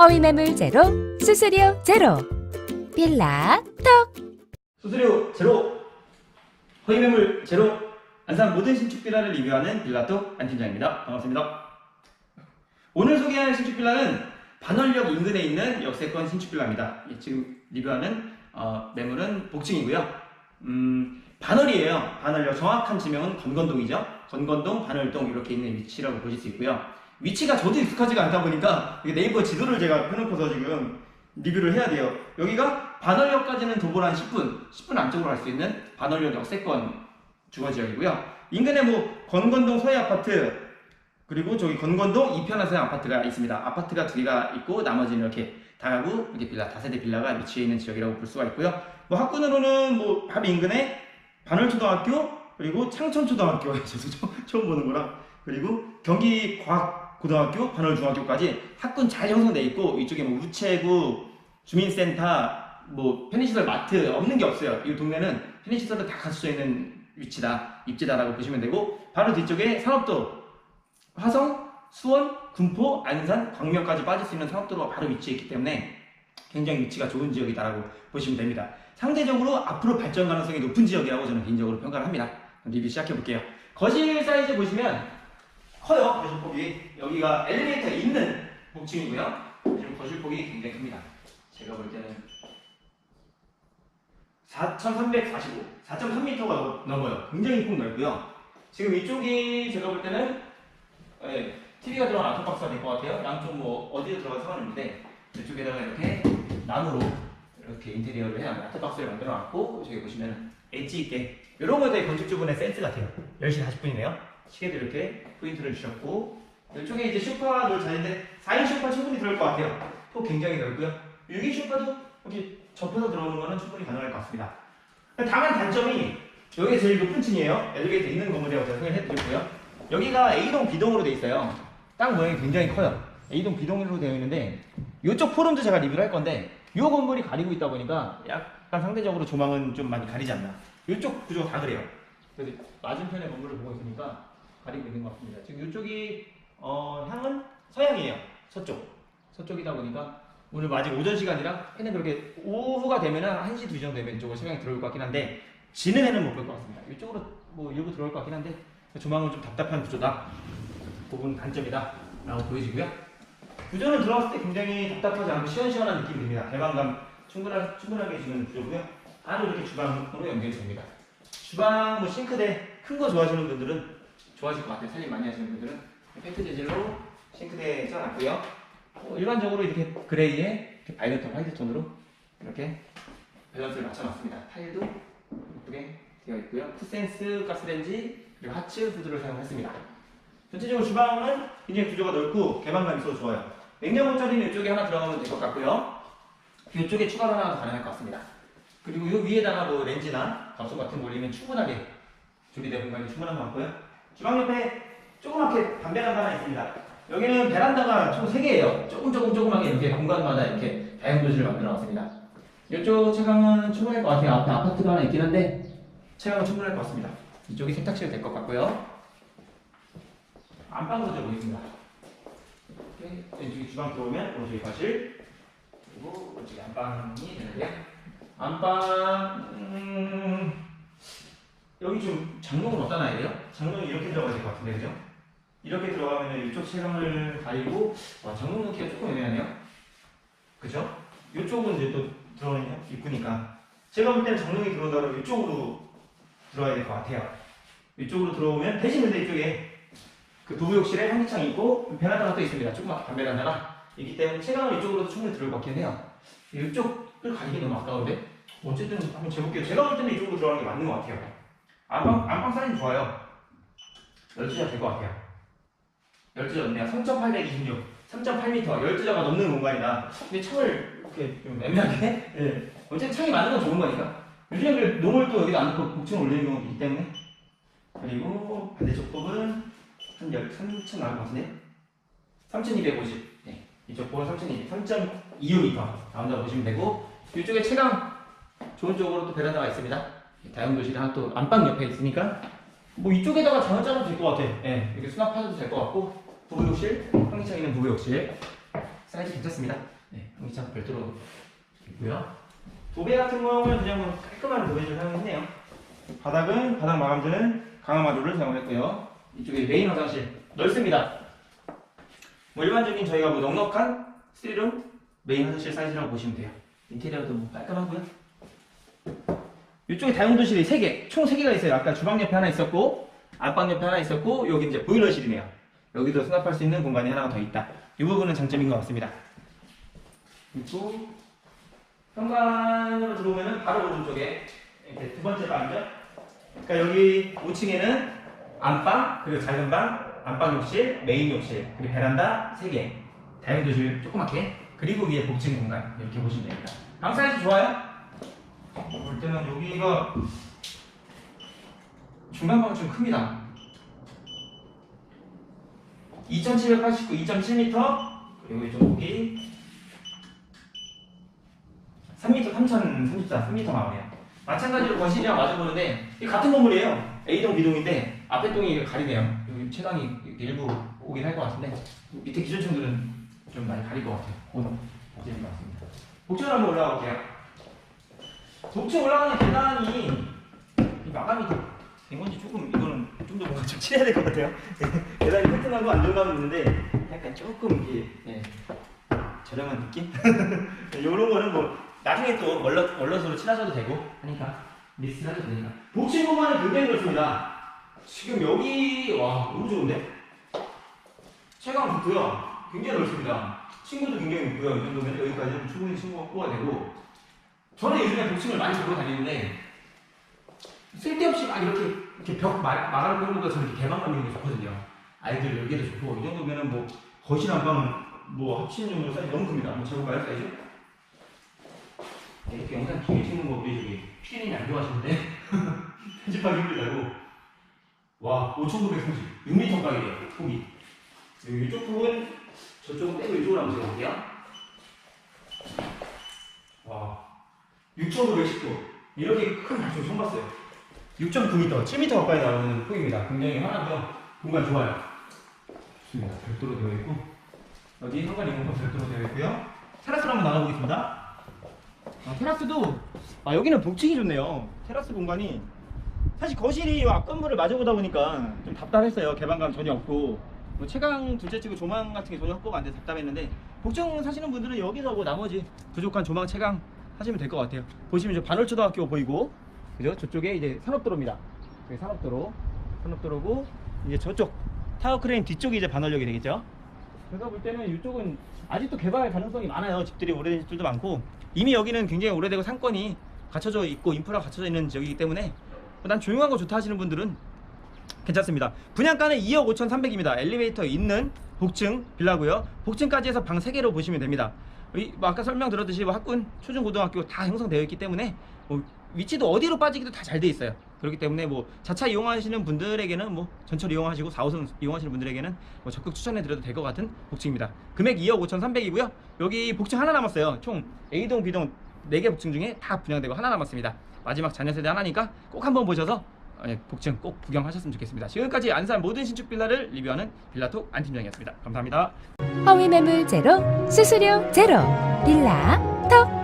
허위매물 제로, 수수료 제로. 빌라 톡. 수수료 제로, 허위매물 제로, 안산 모든 신축 빌라를 리뷰하는 빌라톡 안 팀장입니다. 반갑습니다. 오늘 소개할 신축 빌라는 반월역 인근에 있는 역세권 신축 빌라입니다. 예, 지금 리뷰하는 어, 매물은 복층이고요. 음, 반월이에요. 반월역 정확한 지명은 건건동이죠. 건건동, 반월동 이렇게 있는 위치라고 보실 수 있고요. 위치가 저도 익숙하지가 않다 보니까 네이버 지도를 제가 펴놓고서 지금 리뷰를 해야 돼요. 여기가 반월역까지는 도보로 한 10분, 10분 안쪽으로 갈 수 있는 반월역 역세권 주거 지역이고요. 인근에 뭐 건건동 서해 아파트 그리고 저기 건건동 이편화세 아파트가 있습니다. 아파트가 두 개가 있고 나머지는 이렇게 다가구 이렇게 빌라 다세대 빌라가 위치해 있는 지역이라고 볼 수가 있고요. 뭐 학군으로는 뭐 바로 인근에 반월초등학교 그리고 창천초등학교 저도 처음 보는 거라 그리고 경기과학 고등학교 반월 중학교까지 학군 잘 형성돼 있고 이쪽에 뭐 우체국 주민센터 뭐 편의시설 마트 없는 게 없어요. 이 동네는 편의시설도 다 갖춰져 있는 위치다 입지다라고 보시면 되고 바로 뒤쪽에 산업도로 화성, 수원, 군포, 안산, 광명까지 빠질 수 있는 산업도로가 바로 위치해 있기 때문에 굉장히 위치가 좋은 지역이다라고 보시면 됩니다. 상대적으로 앞으로 발전 가능성이 높은 지역이라고 저는 개인적으로 평가를 합니다. 리뷰 시작해 볼게요. 거실 사이즈 보시면 커요. 거실 폭이 여기가 엘리베이터 있는 복층이고요. 지금 거실 폭이 굉장히 큽니다. 제가 볼 때는 4,345, 4.3m가 넘어요. 굉장히 폭 넓고요. 지금 이쪽이 제가 볼 때는 예, TV가 들어간 아토박스가 될 것 같아요. 양쪽 뭐 어디에 들어가 상관없는데 이쪽에다가 이렇게 나무로 이렇게 인테리어를 해놨 아토박스를 만들어 놨고 저기 보시면 엣지 있게 이런 것들이 건축주분의 센스 같아요. 10시 40분이네요. 시계도 이렇게 포인트를 주셨고 이쪽에 이제 쇼파 놓을 자리인데 4인 쇼파 충분히 들어올 것 같아요. 폭 굉장히 넓고요. 6인 쇼파도 여기 접혀서 들어오는 거는 충분히 가능할 것 같습니다. 다만 단점이 여기 제일 높은 층이에요. 엘리베이터 있는 건물이라고 제가 설명을 해드렸고요. 여기가 A동, B동으로 돼 있어요. 땅 모양이 굉장히 커요. A동, B동으로 되어 있는데 이쪽 포럼도 제가 리뷰를 할 건데 이 건물이 가리고 있다 보니까 약간 상대적으로 조망은 좀 많이 가리지 않나. 이쪽 구조가 다 그래요. 그래서 맞은편에 건물을 보고 있으니까 가리고 있는 것 같습니다. 지금 이쪽이 어, 향은 서양이에요. 서쪽. 서쪽이다 보니까 오늘 아직 오전 시간이라 해는 그렇게 오후가 되면은 1시, 2시 정도 되면 이쪽으로 서양이 들어올 것 같긴 한데 지는 해는 못 볼 것 같습니다. 이쪽으로 뭐 일부 들어올 것 같긴 한데 조망은 좀 답답한 구조다. 부분 단점이다. 라고 보여지고요. 구조는 들어왔을 때 굉장히 답답하지 않고 시원시원한 느낌이 듭니다. 개방감 충분하, 충분하게 주는 구조고요. 바로 이렇게 주방으로 연결이 됩니다. 주방 뭐 싱크대 큰 거 좋아하시는 분들은 좋아하실 것 같아요. 살림 많이 하시는 분들은 팩트 재질로 싱크대 써놨고요. 어, 일반적으로 이렇게 그레이에 이렇게 바이러트 화이트 톤으로 이렇게 밸런스를 맞춰놨습니다. 타일도 예쁘게 되어 있고요. 쿠센스 가스레인지 그리고 하츠 후드를 사용했습니다. 전체적으로 주방은 굉장히 구조가 넓고 개방감 있어서 좋아요. 냉장고 자리는 이쪽에 하나 들어가면 될 것 같고요. 이쪽에 추가로 하나 더 가능할 것 같습니다. 그리고 이 위에다가 뭐 렌즈나 밥솥 같은 거 올리면 충분하게 조리대 공간이 충분한 것 같고요. 주방 옆에 조그맣게 담배 한 하나 있습니다. 여기는 베란다가 총 3개예요. 조금 조금 조그맣게 이렇게 공간마다 이렇게 다용 도시를 만들어 놨습니다. 이쪽 채광은 충분할 것 같아요. 앞에 아파트가 하나 있긴 한데 채광은 충분할 것 같습니다. 이쪽이 세탁실 될 것 같고요. 안방으로 들어보겠습니다. 왼쪽에 주방 들어오면 오른쪽에 거실 그리고 오른쪽에 안방이 되는데요. 안방 음, 여기 좀 장롱은 놔야 돼요? 장롱이 이렇게 들어가야 될 것 같은데 그죠? 이렇게 들어가면 이쪽 채광을 가리고 와, 장롱 넣기가 조금 애매하네요. 그죠? 이쪽은 이제 또 들어오는 입구니까 제가 볼 때는 장롱이 들어온다 그러면 이쪽으로 들어와야 될 것 같아요. 이쪽으로 들어오면 대신 근데 이쪽에 그 부부욕실에 환기창이 있고 베란다가 또 있습니다. 조그맣게 담베란다가 있기 때문에 채광을 이쪽으로도 충분히 들어올 것 같긴 해요. 이쪽을 가리기 너무 아까운데 어쨌든 한번 재볼게요. 제가 볼 때는 이쪽으로 들어가는 게 맞는 것 같아요. 안방 안방 사이즈 좋아요. 12자 될 것 같아요. 12자 넘네요. 3.826, 3.8m, 12자가 넘는 공간이다. 근데 창을 이렇게 좀 애매하게 예. 어쨌든 창이 많은 건 좋은 거니까. 요즘에 그 농을 또 여기다 안 넣고 복층을 올리는 경우도 있기 때문에 그리고 반대쪽 부분 한 3층 나올 것 같은데 3250 네. 이쪽 부분 3200 3.25m 나온다고 보시면 되고 이쪽에 채광 좋은 쪽으로 또 베란다가 있습니다 다용도실이 또 안방 옆에 있으니까 뭐 이쪽에다가 장을 짜도 될 것 같아 예. 이렇게 수납하셔도 될 것 같고 부부욕실 환기창 있는 부부욕실 사이즈 괜찮습니다. 네, 공기창 별도로 있고요. 도배 같은 경우는 그냥 뭐 깔끔한 도배를 사용했네요. 바닥은 바닥 마감재는 강화마루를 사용했고요. 이쪽에 메인 화장실 넓습니다. 뭐 일반적인 저희가 뭐 넉넉한 3룸 메인 화장실 사이즈라고 보시면 돼요. 인테리어도 뭐 깔끔하고요. 이쪽에 다용도실이 3개, 총 3개가 있어요. 아까 주방 옆에 하나 있었고, 안방 옆에 하나 있었고, 여기 이제 보일러실이네요. 여기도 수납할 수 있는 공간이 하나가 더 있다. 이 부분은 장점인 것 같습니다. 그리고 현관으로 들어오면은 바로 오른쪽에 이렇게 두 번째 방이죠. 그러니까 여기 5층에는 안방, 그리고 작은 방, 안방 욕실, 메인 욕실, 그리고 베란다 3개, 다용도실 조그맣게, 그리고 위에 복층 공간 이렇게 보시면 됩니다. 방 사이즈 좋아요? 볼 때는 여기가 중간 방은 좀 큽니다. 2789, 2.7m 그리고 이쪽이 3m 3034, 3m 나오네요. 마찬가지로 거실이랑 마주보는데 이 같은 건물이에요. A동, B동인데 앞에 동이 가리네요. 여기 이렇게 일부 오긴 할 것 같은데 밑에 기존층들은 좀 많이 가릴 것 같아요. 오늘 어제인 것 같습니다. 복층으로 한번 올라가 볼게요. 복층 올라가는 계단이 이 마감이 된 건지 조금 이거는 좀 더 뭔가 좀 칠해야 될 것 같아요. 계단이 튼튼하고 안정감이 있는데 약간 조금 이게 예, 저렴한 느낌? 이런 거는 뭐 나중에 또 원러, 원러스로 칠하셔도 되고 하니까 리스트하셔도 되니까 복층 공간이 굉장히 넓습니다. 지금 여기 와 너무 좋은데? 체감 좋고요. 굉장히 넓습니다. 친구도 굉장히 있고요. 이 정도면 여기까지는 충분히 친구가 뽑아야 되고 저는 요즘에 복층을 많이 보러 다니는데 쓸데없이 막 이렇게 이렇게 벽 막- 막아놓고 하는 것보다 저는 이렇게 개방감 있는 게 좋거든요. 아이들 열기도 좋고 이 정도면은 뭐 거실 안방 뭐 합치는 사이즈 너무 큽니다. 한번 재볼까요 사이즈? 네, 이렇게 영상 길게 찍는 거 우리 저기 피디님이 안 좋아하시는데 편집하기 힘들다고 와 5,930 6m 가이에요 폭이 여기 이쪽 부분 저쪽은 빼고 이쪽으로 한번 재볼게요 와 6,910도 이렇게 큰 발전 처음 봤어요. 6.9m 7m 가까이 나오는 폭입니다. 굉장히 하나고요 공간 좋아요. 좋습니다. 별도로 되어 있고. 여기 현관 이용권 별도로 되어 있고요. 테라스로 한번 나가보겠습니다. 아, 테라스도 아 여기는 복층이 좋네요. 테라스 공간이. 사실 거실이 앞 건물을 마주보다 보니까 좀 답답했어요. 개방감 전혀 없고. 뭐 채광 둘째 치고 조망 같은 게 전혀 확보가 안 돼서 답답했는데 복층 사시는 분들은 여기서 뭐 나머지 부족한 조망 채광 하시면 될 것 같아요 보시면 이제 반월초등학교 보이고 그죠 저쪽에 이제 산업도로입니다 여기 산업도로 산업도로고 이제 저쪽 타워 크레인 뒤쪽이 이제 반월역이 되겠죠 제가 볼 때는 이쪽은 아직도 개발 가능성이 많아요. 집들이 오래된 집들도 많고 이미 여기는 굉장히 오래되고 상권이 갖춰져 있고 인프라가 갖춰져 있는 지역이기 때문에 난 조용한 거 좋다 하시는 분들은 괜찮습니다. 분양가는 2억 5,300입니다. 엘리베이터 있는 복층 빌라고요. 복층까지 해서 방 3개로 보시면 됩니다. 이, 뭐 아까 설명드렸듯이 뭐 학군, 초중고등학교 다 형성되어 있기 때문에 뭐 위치도 어디로 빠지기도 다 잘 돼 있어요. 그렇기 때문에 뭐 자차 이용하시는 분들에게는 뭐 전철 이용하시고 4호선 이용하시는 분들에게는 뭐 적극 추천해 드려도 될 것 같은 복층입니다. 금액 2억 5,300이고요. 여기 복층 하나 남았어요. 총 A동, B동 4개 복층 중에 다 분양되고 하나 남았습니다. 마지막 자녀 세대 하나니까 꼭 한번 보셔서 복층 꼭 구경하셨으면 좋겠습니다. 지금까지 안산 모든 신축 빌라를 리뷰하는 빌라톡 안팀장이었습니다. 감사합니다. 허위 매물 제로, 수수료 제로. 빌라 톡